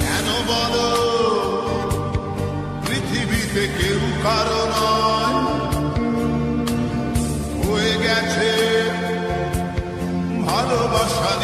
কেন পৃথিবীতে নয়। হয়ে গেছে ভালোবাসা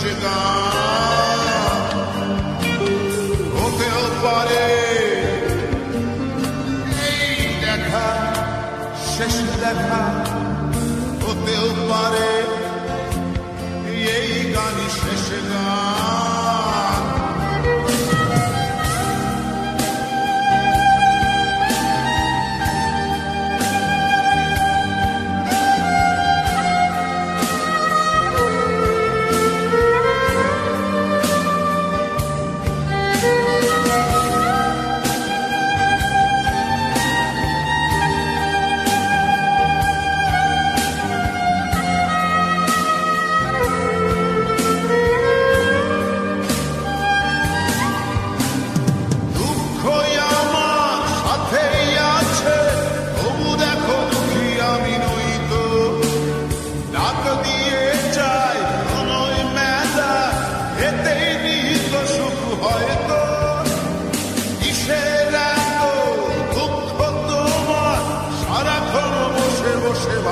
গানই শেষ গান হতেও পারে এই দেখা শেষ দেখা হতেও পারে এই গানই শেষ গান